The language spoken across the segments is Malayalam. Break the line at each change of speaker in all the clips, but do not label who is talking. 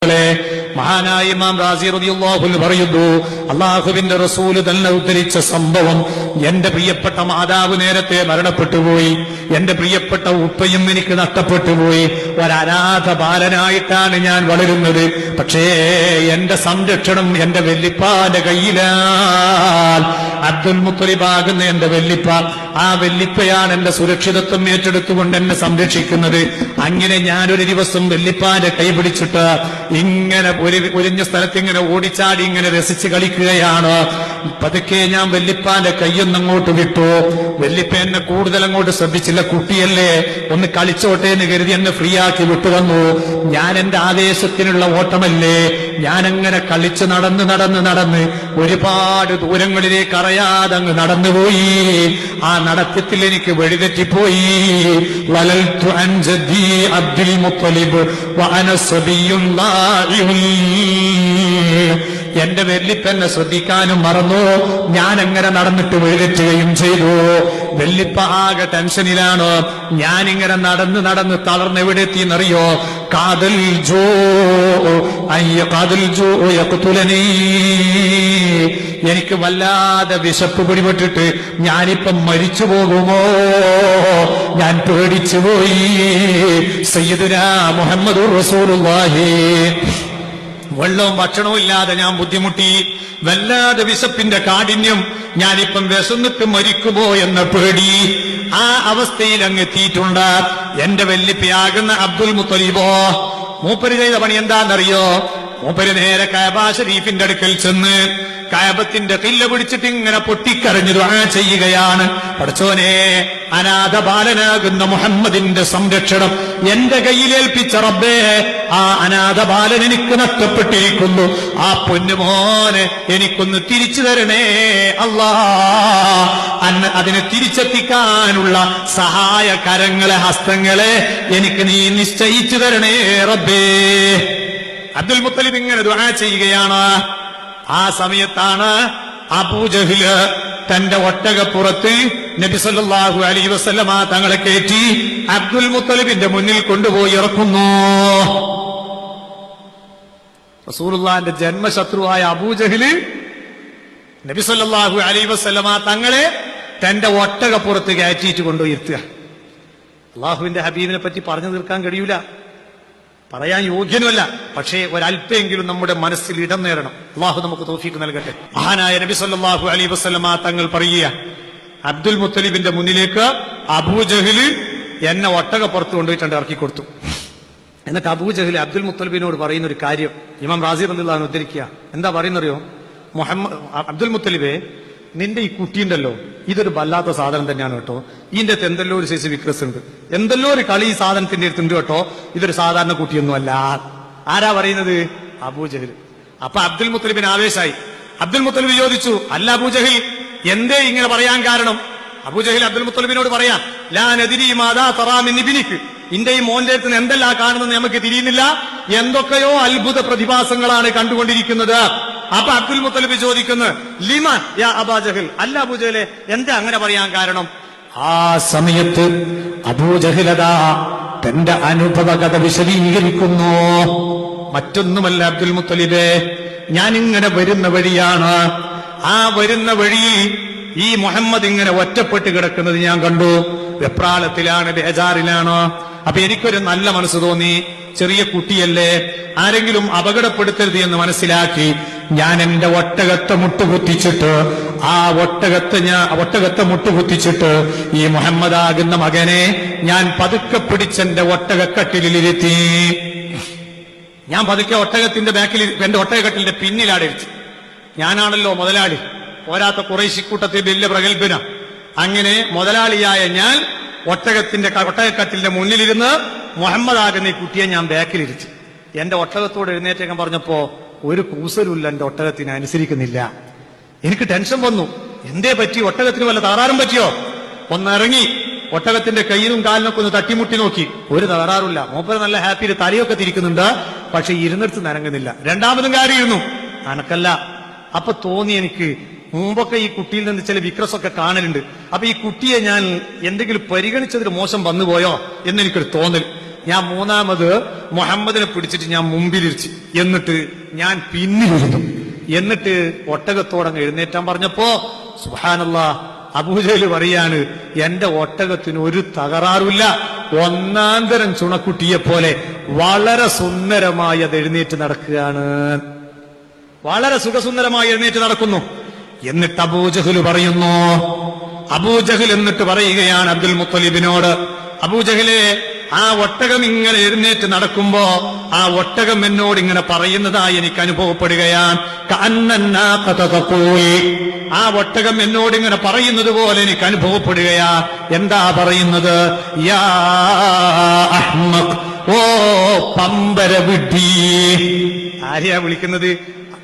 Hola, മഹാനായ ഇമാം റാസി റബിയുള്ളാഹുൽ പറയുന്നു അള്ളാഹുവിന്റെ റസൂൽ തന്നെ ഉദ്ധരിച്ച സംഭവം എന്റെ പ്രിയപ്പെട്ട മാതാവ് നേരത്തെ മരണപ്പെട്ടുപോയി എന്റെ പ്രിയപ്പെട്ട ഉപ്പയും എനിക്ക് നഷ്ടപ്പെട്ടുപോയി ഒരനാഥ ബാലനായിട്ടാണ് ഞാൻ വളരുന്നത്. പക്ഷേ എന്റെ സംരക്ഷണം എന്റെ വെല്ലിപ്പാന്റെ കയ്യിലാൽ അബ്ദുൽ മുത്തലിബാകുന്ന എന്റെ വെല്ലിപ്പ. ആ വെല്ലിപ്പയാണ് എന്റെ സുരക്ഷിതത്വം ഏറ്റെടുത്തുകൊണ്ട് എന്നെ സംരക്ഷിക്കുന്നത്. അങ്ങനെ ഞാനൊരു ദിവസം വെല്ലിപ്പാന്റെ കൈ പിടിച്ചിട്ട് ഇങ്ങനെ ഒരു ഒരിഞ്ഞ സ്ഥലത്ത് ഇങ്ങനെ ഓടിച്ചാടി ഇങ്ങനെ രസിച്ച് കളിക്കുകയാണ്. പതുക്കെ ഞാൻ വെല്ലിപ്പാന്റെ കൈയൊന്നങ്ങോട്ട് വിട്ടു. വെല്ലിപ്പ എന്നെ കൂടുതൽ അങ്ങോട്ട് ശ്രദ്ധിച്ചില്ല. കുട്ടിയല്ലേ ഒന്ന് കളിച്ചോട്ടെ എന്ന് കരുതി എന്നെ ഫ്രീ ആക്കി വിട്ടു വന്നു. ഞാൻ എന്റെ ആവേശത്തിനുള്ള ഓട്ടമല്ലേ? അങ്ങനെ കളിച്ച് നടന്ന് നടന്ന് നടന്ന് ഒരുപാട് ദൂരങ്ങളിലേക്ക് അറിയാതെ അങ്ങ് നടന്നുപോയി. ആ നടത്തത്തിൽ എനിക്ക് വഴിതെറ്റിപ്പോയി. ജദ്ദി അബ്ദുൽ മുത്തലിബ് വഅന ലാഇഉൻ. എന്റെ വെല്ലിപ്പെന്നെ ശ്രദ്ധിക്കാനും മറന്നു. ഞാൻ അങ്ങനെ നടന്നിട്ട് വഴിതെറ്റുകയും ചെയ്തു. വെല്ലിപ്പ ആകെ ടെൻഷനിലാണ്? ഞാനിങ്ങനെ നടന്ന് നടന്ന് തളർന്ന് എവിടെ എത്തിയെന്നറിയോ കാതൽ ജോ കാതൽ ജോ യഖ്തുലനീ. എനിക്ക് വല്ലാതെ വിശപ്പ് പിടിപെട്ടിട്ട് ഞാനിപ്പം മരിച്ചു പോകുമോ? ഞാൻ പേടിച്ചു പോയി. സയ്യിദുനാ മുഹമ്മദ് റസൂലുള്ളാഹി. വെള്ളവും ഭക്ഷണവും ഇല്ലാതെ ഞാൻ ബുദ്ധിമുട്ടി. വല്ലാതെ വിശപ്പിന്റെ കാഠിന്യം ഞാനിപ്പം വിശന്നിട്ട് മരിക്കുമോ എന്ന പേടി ആ അവസ്ഥയിൽ അങ്ങ് എത്തിയിട്ടുണ്ട്. എന്റെ വെല്ലിപ്പിയാകുന്ന അബ്ദുൽ മുത്തലിബോ മൂപ്പര് ചെയ്ത പണി എന്താണെന്നറിയോ? മൂപ്പര് നേരെ കയബാ ഷരീഫിന്റെ അടുക്കൽ ചെന്ന് കയബത്തിന്റെ കില്ല പിടിച്ചിട്ട് ഇങ്ങനെ പൊട്ടിക്കരഞ്ഞു ദുആ ചെയ്യുകയാണ്. പഠിച്ചോനെ അനാഥ ബാലനാകുന്ന മുഹമ്മദിന്റെ സംരക്ഷണം എന്റെ കയ്യിലേൽപ്പിച്ച റബ്ബേ ആ അനാഥ ബാലൻ എനിക്ക് നഷ്ടപ്പെട്ടിരിക്കുന്നു. ആ പൊന്നുമോനെ എനിക്കൊന്ന് തിരിച്ചു തരണേ അല്ലാ. അതിനെ തിരിച്ചെത്തിക്കാനുള്ള സഹായ കരങ്ങളെ ഹസ്തങ്ങളെ എനിക്ക് നീ നിശ്ചയിച്ചു തരണേ റബ്ബേ. അബ്ദുൽ മുത്തലിബ് ഇങ്ങനെ ദുആ ചെയ്യുകയാണ്. ആ സമയത്താണ് അബൂജഹിൽ തന്റെ ഒട്ടകപ്പുറത്ത് നബി സല്ലല്ലാഹു അലൈഹി വസല്ലമ തങ്ങളെ കയറ്റി അബ്ദുൽ മുത്തലിബിന്റെ മുന്നിൽ കൊണ്ടുപോയി ഇറക്കുന്നു. റസൂലുള്ളാന്റെ ജന്മശത്രുവായ അബൂജഹിൽ നബി സല്ലല്ലാഹു അലൈഹി വസല്ലമ തങ്ങളെ തന്റെ ഒട്ടകപ്പുറത്ത് കയറ്റിയിട്ട് കൊണ്ടുപോയി ഇരുത്തുക. അള്ളാഹുവിന്റെ ഹബീബിനെ പറ്റി പറഞ്ഞു തീർക്കാൻ കഴിയൂല. പറയാൻ യോഗ്യനുമല്ല പക്ഷേ ഒരല്പെങ്കിലും നമ്മുടെ മനസ്സിൽ ഇടം നേടണം. അള്ളാഹു നമുക്ക് തോഫീക്ക് നൽകട്ടെ. മഹാനായ നബി സല്ലാഹു അലൈഹി വസ്ലമ തങ്ങൾ പറയുക അബ്ദുൽ മുത്തലിബിന്റെ മുന്നിലേക്ക് അബൂജഹിൽ എന്നെ ഒട്ടക പുറത്ത് കൊണ്ടുപോയിട്ടുണ്ട് ഇറക്കി കൊടുത്തു. എന്നിട്ട് അബൂജഹിൽ അബ്ദുൽ മുത്തലിബിനോട് പറയുന്ന ഒരു കാര്യം ഇമാം റാസി റളിയല്ലാഹു അൻഹു ഉദ്ധരിക്കുക. എന്താ പറയുന്നറിയോ? മുഹമ്മദ് അബ്ദുൽ മുത്തലിബെ നിന്റെ ഈ കുട്ടിയുണ്ടല്ലോ ഇതൊരു വല്ലാത്ത സാധനം തന്നെയാണ് കേട്ടോ. ഇതിന്റെ അകത്ത് എന്തെല്ലോ ഒരു ശേഷി വിക്രസ് ഉണ്ട്. എന്തെല്ലോ ഒരു കളി ഈ സാധനത്തിന്റെ അടുത്തുണ്ട് കേട്ടോ. ഇതൊരു സാധാരണ കുട്ടിയൊന്നും അല്ല ആരാ പറയുന്നത്? അബൂജഹിൽ അപ്പൊ അബ്ദുൽ മുത്തലിബിന് ആവേശായി. അബ്ദുൽ മുത്തലിബ് ചോദിച്ചു അല്ല അബൂജഹിൽ എന്തേ ഇങ്ങനെ പറയാൻ കാരണം? അബൂജഹിൽ അബ്ദുൽ മുത്തലിബിനോട് പറയാം ലാ എതിരി മാതാ തറാമി നിബിനിക്ക് ഇന്റെ ഈ മോന്റെ അടുത്ത് എന്തെല്ലാം കാണുന്നത് നമുക്ക് തിരിയുന്നില്ല. എന്തൊക്കെയോ അത്ഭുത പ്രതിഭാസങ്ങളാണ് കണ്ടുകൊണ്ടിരിക്കുന്നത്. അപ്പൊ അബ്ദുൽ മുത്തലിബ് ചോദിക്കുന്നു ലിമ യാ അബാജഹിൽ അല്ല അബൂജഹലെ എന്താ അങ്ങനെ പറയാൻ കാരണം? ആ സമയത്ത് അബൂജഹിലതാ തന്റെ അനുഭവ കഥ വിശദീകരിക്കുന്നു. മറ്റൊന്നുമല്ല അബ്ദുൽ മുത്തലിബേ ഞാൻ ഇങ്ങനെ വരുന്ന വഴിയാണ്. ആ വരുന്ന വഴി ഈ മുഹമ്മദ് ഇങ്ങനെ ഒറ്റപ്പെട്ട് കിടക്കുന്നത് ഞാൻ കണ്ടു. വെപ്രാളത്തിലാണ് ബേജാറിലാണ്. അപ്പൊ എനിക്കൊരു നല്ല മനസ്സ് തോന്നി. ചെറിയ കുട്ടിയല്ലേ ആരെങ്കിലും അപകടപ്പെടുത്തരുത് എന്ന് മനസ്സിലാക്കി. ഞാൻ എന്റെ ഒട്ടകത്തെ മുട്ടുകുത്തിച്ചിട്ട് ആ ഒട്ടകത്തെ ഞാൻ ഒട്ടകത്തെ മുട്ടുകുത്തിച്ചിട്ട് ഈ മുഹമ്മദാകുന്ന മകനെ ഞാൻ പതുക്കെ പിടിച്ചെന്റെ ഒട്ടകക്കട്ടിലിരുത്തി ഞാൻ പതുക്കെ ഒട്ടകത്തിന്റെ ബാക്കിൽ എന്റെ ഒട്ടകക്കട്ടിലിന്റെ പിന്നിലാടിച്ച് ഞാനാണല്ലോ മുതലാളി. പോരാത്ത കുറേശിക്കൂട്ടത്തിൽ വലിയ പ്രഗത്ഭന. അങ്ങനെ മുതലാളിയായ ഞാൻ ഒട്ടകത്തിന്റെ ഒട്ടകക്കട്ടിലിന്റെ മുന്നിലിരുന്ന് മുഹമ്മദ് ആകുന്ന ഈ കുട്ടിയെ ഞാൻ ബാക്കിലിരിച്ചു എന്റെ ഒട്ടകത്തോട് എഴുന്നേറ്റേക്കാൻ പറഞ്ഞപ്പോ ഒരു കൂസലുമില്ല എന്റെ ഒട്ടകത്തിന് അനുസരിക്കുന്നില്ല. എനിക്ക് ടെൻഷൻ വന്നു. എന്തേ പറ്റി? ഒട്ടകത്തിന് വല്ല തകരാറും പറ്റിയോ? ഒന്നിറങ്ങി ഒട്ടകത്തിന്റെ കയ്യിലും കാലിനൊക്കെ ഒന്ന് തട്ടിമുട്ടി നോക്കി. ഒരു തകരാറില്ല മൂപ്പര് നല്ല ഹാപ്പിയിൽ തലയൊക്കെ തിരിക്കുന്നുണ്ട്. പക്ഷെ ഇരുന്നിടത്ത് നനങ്ങുന്നില്ല. രണ്ടാമതും കാര്യമായിരുന്നു. അനക്കല്ല അപ്പൊ തോന്നി എനിക്ക് മുമ്പൊക്കെ ഈ കുട്ടിയിൽ നിന്ന് ചില വിക്രസൊക്കെ കാണലുണ്ട്. അപ്പൊ ഈ കുട്ടിയെ ഞാൻ എന്തെങ്കിലും പരിഗണിച്ചതിൽ മോശം വന്നുപോയോ എന്നെനിക്കൊരു തോന്നൽ. ഞാൻ മൂന്നാമത് മുഹമ്മദിനെ പിടിച്ചിട്ട് ഞാൻ മുമ്പിലിരിച്ചു എന്നിട്ട് ഞാൻ പിന്നിലിരുന്നു. എന്നിട്ട് ഒട്ടകത്തോടങ്ങ് എഴുന്നേറ്റാൻ പറഞ്ഞപ്പോ സുഹാനല്ല അബുജയിൽ പറയാണ് എന്റെ ഒട്ടകത്തിന് ഒരു തകരാറുമില്ല. ഒന്നാന്തരം ചുണക്കുട്ടിയെ പോലെ വളരെ സുന്ദരമായി അത് എഴുന്നേറ്റ് നടക്കുകയാണ്. വളരെ സുഖസുന്ദരമായി എഴുന്നേറ്റ് നടക്കുന്നു. എന്നിട്ട് അബൂജഹൽ പറയുന്നു അബൂജഹൽ എന്നിട്ട് പറയുകയാണ് അബ്ദുൽ മുത്തലിബിനോട് അബൂജഹലെ ആ ഒട്ടകം ഇങ്ങനെ എഴുന്നേറ്റ് നടക്കുമ്പോ ആ ഒട്ടകം എന്നോട് ഇങ്ങനെ പറയുന്നതായി എനിക്ക് അനുഭവപ്പെടുകയാണ്. ആ ഒട്ടകം എന്നോട് ഇങ്ങനെ പറയുന്നത് പോലെ എനിക്ക് അനുഭവപ്പെടുകയാ എന്താ പറയുന്നത്? യാ ഓ പമ്പര വിഡ്ഢി ആരെയാ വിളിക്കുന്നത്?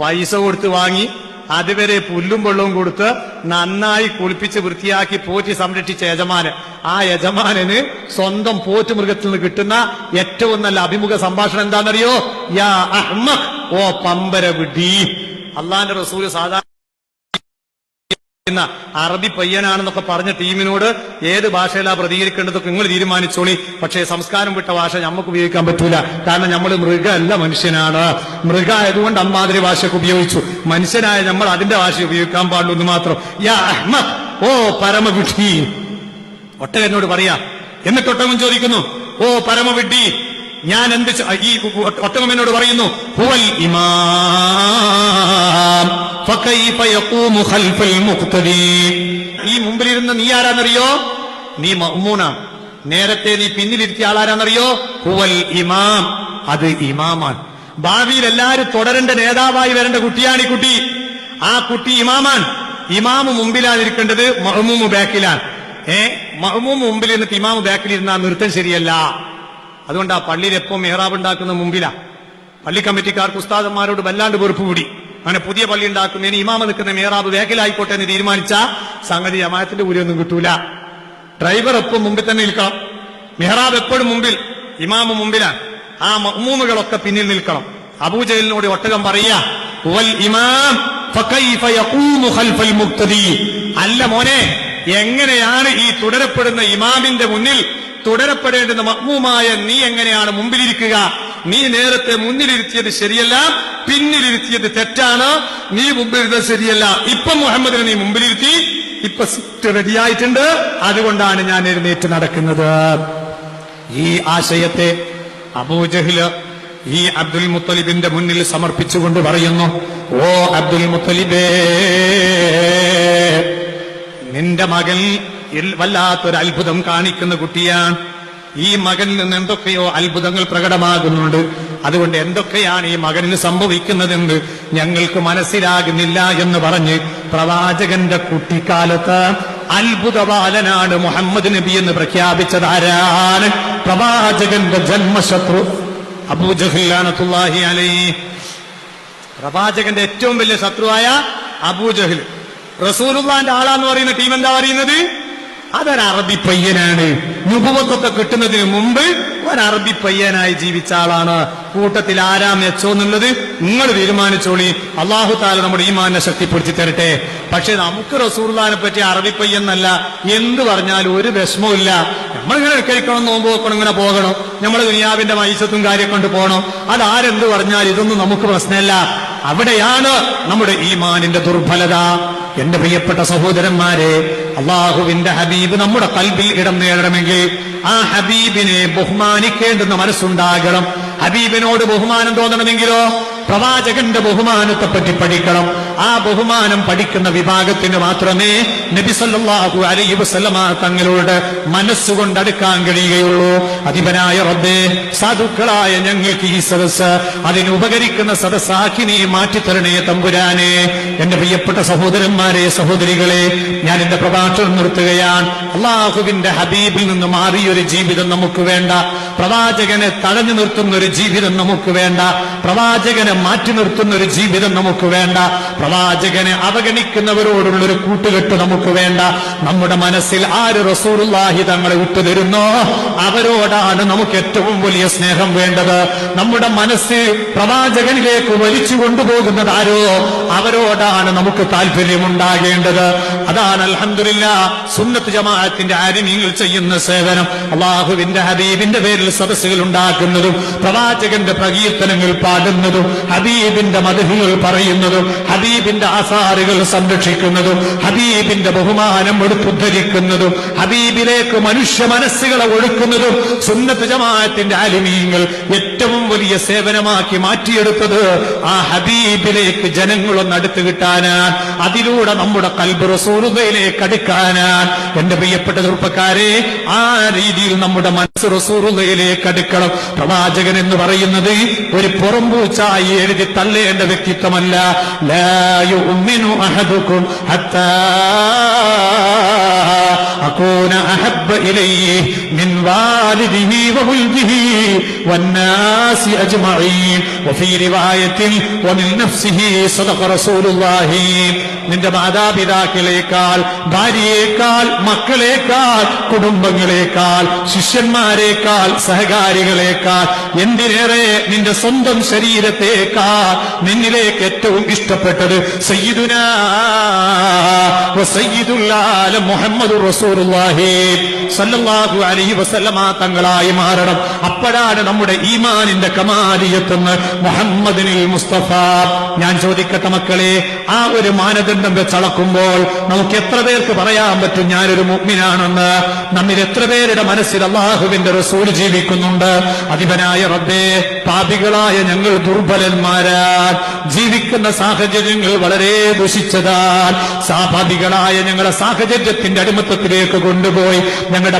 പൈസ കൊടുത്ത് വാങ്ങി അതുവരെ പുല്ലും വെള്ളവും കൊടുത്ത് നന്നായി കുളിപ്പിച്ച് വൃത്തിയാക്കി പോറ്റി സംരക്ഷിച്ച യജമാനൻ ആ യജമാനന് സ്വന്തം പോറ്റ് മൃഗത്തിൽ നിന്ന് കിട്ടുന്ന ഏറ്റവും നല്ല അഭിമുഖ സംഭാഷണം എന്താണെന്നറിയോ? യാ അഹ്മഖ് ഓ പമ്പര വിഡി അള്ളാന്റെ റസൂൽ സാധാരണ എന്ന അറബി പയ്യനാണെന്നൊക്കെ പറഞ്ഞ ടീമിനോട് ഏത് ഭാഷയിലാ പ്രതികരിക്കേണ്ടതൊക്കെ നിങ്ങൾ തീരുമാനിച്ചോളി. പക്ഷേ സംസ്കാരം വിട്ട ഭാഷ നമുക്ക് ഉപയോഗിക്കാൻ പറ്റൂല. കാരണം നമ്മൾ മൃഗമല്ല മനുഷ്യനാണ്. മൃഗ ആയതുകൊണ്ട് അമ്മാതിരി ഭാഷയൊക്കെ ഉപയോഗിച്ചു. മനുഷ്യനായ നമ്മൾ അതിന്റെ ഭാഷ ഉപയോഗിക്കാൻ പാടുള്ളൂ എന്ന് മാത്രം. യാ അഹ്മദ് ഓ പരമവിഡ്ഢി ഒട്ടകനോട് പറയാ. എന്നിട്ട് ഒട്ടകം ചോദിക്കുന്നു ഓ പരമവിഡ്ഢി ഞാൻ എന്ത് ഈ ഒട്ടകം പറയുന്നു ഹുവൽ ഇമാം ഈ മുമ്പിലിരുന്ന നീ ആരാന്നറിയോ? നീ മഹ്മൂന നേരത്തെ നീ പിന്നിലിരുത്തിയ ആളാരാന്നറിയോ? ഹുവൽ ഇമാം. അത് ഇമാമാണ്. ഭാവിയിൽ എല്ലാരും തുടരേണ്ട നേതാവായി വരേണ്ട കുട്ടിയാണ് ഈ കുട്ടി. ആ കുട്ടി ഇമാമാൻ ഇമാമ് മുമ്പിലാണ് ഇരിക്കേണ്ടത് മഹ്മൂമ് ബാക്കിലാണ്. ഏ? മഹ്മൂമ് മുമ്പിൽ ഇരുന്നിട്ട് ഇമാമ് ബാക്കിലിരുന്ന നൃത്തം ശരിയല്ല. അതുകൊണ്ട് ആ പള്ളിയിൽ എപ്പോൾ മെഹ്റാബ് ഉണ്ടാക്കുന്ന മുമ്പിലാ. പള്ളി കമ്മിറ്റിക്കാർക്ക് ഉസ്താദന്മാരോട് വല്ലാണ്ട് വെറുപ്പ് കൂടി. അങ്ങനെ പുതിയ പള്ളി ഉണ്ടാക്കുന്നതിന് ഇമാമ നിൽക്കുന്ന മെഹ്റാബ് വേഗലായിക്കോട്ടെ എന്ന് തീരുമാനിച്ച സംഗതി ജമാഅത്തിന്റെ കൂലിയൊന്നും കിട്ടൂല. ഡ്രൈവർ എപ്പോ മുമ്പിൽ തന്നെ നിൽക്കണം. മെഹ്റാബ് എപ്പോഴും മുമ്പിൽ ഇമാമ മുമ്പിലാണ് ആ മഹ്മൂമുകളൊക്കെ പിന്നിൽ നിൽക്കണം. അബൂജലിനോട് ഒട്ടകം പറയാ. അല്ല മോനെ എങ്ങനെയാണ് ഈ തുടരപ്പെടുന്ന ഇമാമിന്റെ മുന്നിൽ തുടരപ്പെടേണ്ടുന്ന മഹ്മൂമായ നീ എങ്ങനെയാണ് മുമ്പിലിരിക്കുക? നീ നേരത്തെ മുന്നിലിരുത്തിയത് ശരിയല്ല പിന്നിലിരുത്തിയത് തെറ്റാണ് നീ മുമ്പിലിരുന്നത് ശരിയല്ല. ഇപ്പൊ മുഹമ്മദിനെ നീ മുമ്പിലിരുത്തി ഇപ്പൊ സിറ്റ് റെഡിയായിട്ടുണ്ട്. അതുകൊണ്ടാണ് ഞാൻ എഴുന്നേറ്റ് നടക്കുന്നത്. ഈ ആശയത്തെ അബൂജഹിൽ ഈ അബ്ദുൽ മുത്തലിബിന്റെ മുന്നിൽ സമർപ്പിച്ചുകൊണ്ട് പറയുന്നു ഓ അബ്ദുൽ മുത്തലിബേ നിന്റെ മകൻ വല്ലാത്തൊരു അത്ഭുതം കാണിക്കുന്ന കുട്ടിയാണ്. ഈ മകനിൽ നിന്ന് എന്തൊക്കെയോ അത്ഭുതങ്ങൾ പ്രകടമാകുന്നുണ്ട്. അതുകൊണ്ട് എന്തൊക്കെയാണ് ഈ മകനിന് സംഭവിക്കുന്നതെന്ന് ഞങ്ങൾക്ക് മനസ്സിലാകുന്നില്ല എന്ന് പറഞ്ഞ് പ്രവാചകന്റെ കുട്ടിക്കാലത്ത് അത്ഭുത ബാലനാണ് മുഹമ്മദ് നബി എന്ന് പ്രഖ്യാപിച്ചത് ആരാണ്? പ്രവാചകന്റെ ജന്മശത്രു അബൂജഹില്ലാനത്തുല്ലാഹി അലൈ പ്രവാചകന്റെ ഏറ്റവും വലിയ ശത്രുവായ അബൂജഹിൽ റസൂലുള്ളാന്റെ ആളാന്ന് പറയുന്ന ടീം എന്താ പറയുന്നത്? അതൊരു അറബി പയ്യനാണ്. നുപുവത്തൊക്കെ കിട്ടുന്നതിന് മുമ്പ് ഒരു അറബി പയ്യനായി ജീവിച്ച ആളാണ്. കൂട്ടത്തിൽ ആരാ മെച്ചോ എന്നുള്ളത് നിങ്ങൾ തീരുമാനിച്ചോളി. അള്ളാഹു താല നമ്മുടെ ഈ ഈമാനെ ശക്തിപ്പെടുത്തി തരട്ടെ. പക്ഷെ നമുക്ക് റസൂർലാനെ പറ്റി അറബി പയ്യെന്നല്ല എന്ത് പറഞ്ഞാലും ഒരു വിഷമവും നമ്മളിങ്ങനെ കഴിക്കണം നോമ്പ് വെക്കണം ഇങ്ങനെ പോകണം. നമ്മൾ ദുനിയാവിന്റെ മൈസത്തും കാര്യം കൊണ്ട് പോകണം. അതാരെന്ത് പറഞ്ഞാൽ ഇതൊന്നും നമുക്ക് പ്രശ്നമല്ല. അവിടെയാണ് നമ്മുടെ ഈ മാനിന്റെ ദുർബലത. എന്റെ പ്രിയപ്പെട്ട സഹോദരന്മാരെ അള്ളാഹുവിന്റെ ഹബീബ് നമ്മുടെ കൽബിൽ ഇടം നേടണമെങ്കിൽ ആ ഹബീബിനെ ബഹുമാനിക്കേണ്ടുന്ന മനസ്സുണ്ടാകണം. ഹബീബിനോട് ബഹുമാനം തോന്നണമെങ്കിലോ? പ്രവാചകന്റെ ബഹുമാനത്തെപ്പറ്റി പഠിക്കണം. ആ ബഹുമാനം പഠിക്കുന്ന വിഭാഗത്തിന് മാത്രമേ നബിസല്ലാഹു അലൈ വസ്ലമ തങ്ങളോട് മനസ്സുകൊണ്ട് അടുക്കാൻ കഴിയുകയുള്ളൂ. അധിപനായ റബ്ബേ സാധുക്കളായ ഞങ്ങൾക്ക് ഈ സദസ് അതിന് ഉപകരിക്കുന്ന സദസ്സാക്കി നീ മാറ്റിത്തരണേ തമ്പുരാനെ. എന്റെ പ്രിയപ്പെട്ട സഹോദരന്മാരെ സഹോദരികളെ ഞാൻ എന്റെ പ്രഭാഷണം നിർത്തുകയാണ്. അള്ളാഹുവിന്റെ ഹബീബിൽ നിന്ന് മാറിയൊരു ജീവിതം നമുക്ക് വേണ്ട. പ്രവാചകനെ തടഞ്ഞു നിർത്തുന്ന ഒരു ജീവിതം നമുക്ക് വേണ്ട. പ്രവാചകനെ മാറ്റി നിർത്തുന്ന ഒരു ജീവിതം നമുക്ക് വേണ്ട. പ്രവാചകനെ അവഗണിക്കുന്നവരോടുള്ളൊരു കൂട്ടുകെട്ട് നമുക്ക് വേണ്ട. നമ്മുടെ മനസ്സിൽ ആര് റസൂറുല്ലാഹി തങ്ങളെ വിട്ടുതരുന്നോ? അവരോടാണ് നമുക്ക് ഏറ്റവും വലിയ സ്നേഹം വേണ്ടത്. നമ്മുടെ മനസ്സ് പ്രവാചകനിലേക്ക് വലിച്ചു കൊണ്ടുപോകുന്നത് ആരോ? അവരോടാണ് നമുക്ക് താല്പര്യമുണ്ടാകേണ്ടത്. അതാണ് അലഹമില്ല സുന്നത്ത് ജമാഅത്തിന്റെ ആരിമീങ്ങൾ ചെയ്യുന്ന സേവനം. അള്ളാഹുവിന്റെ ഹബീബിന്റെ പേരിൽ സദസ്സുകൾ ഉണ്ടാക്കുന്നതും പ്രവാചകന്റെ പ്രകീർത്തനങ്ങൾ പാടുന്നതും ഹബീബിന്റെ മധുഹികൾ പറയുന്നതും ഹബീബിന്റെ ആസാറുകൾ സംരക്ഷിക്കുന്നതും ഹബീബിന്റെ ബഹുമാനം എടുത്തുദ്ധരിക്കുന്നതും ഹബീബിലേക്ക് മനുഷ്യ മനസ്സുകളെ ഒഴുക്കുന്നതും സുന്നത്ത് ജമാഅത്തിന്റെ ആലിമീങ്ങൾ ഏറ്റവും വലിയ സേവനമാക്കി മാറ്റിയെടുത്തത് ആ ഹബീബിലേക്ക് ജനങ്ങളൊന്ന് അടുത്തു കിട്ടാനാണ് അതിലൂടെ നമ്മുടെ കൽബ് റസൂറുദയിലേക്ക് അടുക്കാനാണ്. എന്റെ പ്രിയപ്പെട്ട ചെറുപ്പക്കാരെ ആ രീതിയിൽ നമ്മുടെ മനസ്സ് റസൂറുദയിലേക്ക് അടുക്കണം. പ്രവാചകൻ എന്ന് പറയുന്നത് ഒരു പുറംപൂച്ചായി എഴുതി തള്ളേണ്ട വ്യക്തിത്വമല്ല. ലാ يؤمن أحدكم حتى അക്കൂന അഹബ്ബ ഇലൈഹി മിൻ വാലിദിഹി വമുൽജിഹി വന്നാസി അജ്മഈൻ വഫീ റിവായത്തിൽ വമിൻ നഫ്സിഹി സദഖ റസൂലുള്ളാഹി. നിന്റെ മാതാപിതാക്കളേക്കാൾ ഭാര്യയേക്കാൾ മക്കളേക്കാൾ കുടുംബങ്ങളേക്കാൾ ശിഷ്യന്മാരെക്കാൾ സഹകാരികളേക്കാൾ എന്തിനേറെ നിന്റെ സ്വന്തം ശരീരത്തേക്കാൾ നിന്നിലേക്ക് ഏറ്റവും ഇഷ്ടപ്പെട്ടത്? സയ്യിദുനാ മുഹമ്മദ് റസൂൽ അലൈഹി വസല്ലമ തങ്ങളായി മാറണം. അപ്പോഴാണ് നമ്മുടെ ഈമാനിന്റെ കമാലിയെത്തുന്ന മുഹമ്മദിനിൽ മുസ്തഫ. ഞാൻ ചോദിക്കട്ടെ മക്കളെ ആ ഒരു മാനദണ്ഡം വെച്ചളക്കുമ്പോൾ നമുക്ക് എത്ര പേർക്ക് പറയാൻ പറ്റും ഞാനൊരു മുഗ്മിനാണെന്ന് നമ്മിൽ എത്ര പേരുടെ മനസ്സിൽ അള്ളാഹുവിന്റെ റസൂൽ ജീവിക്കുന്നുണ്ട്? അധിപനായ റബ്ബേ പാപികളായ ഞങ്ങൾ ദുർബലന്മാരാ. ജീവിക്കുന്ന സാഹചര്യങ്ങൾ വളരെ ദുഷിച്ചതാൽ സ്വാഭാവികളായ ഞങ്ങളുടെ സാഹചര്യത്തിന്റെ അടിമത്തത്തിലേക്ക് കൊണ്ടുപോയി ഞങ്ങളുടെ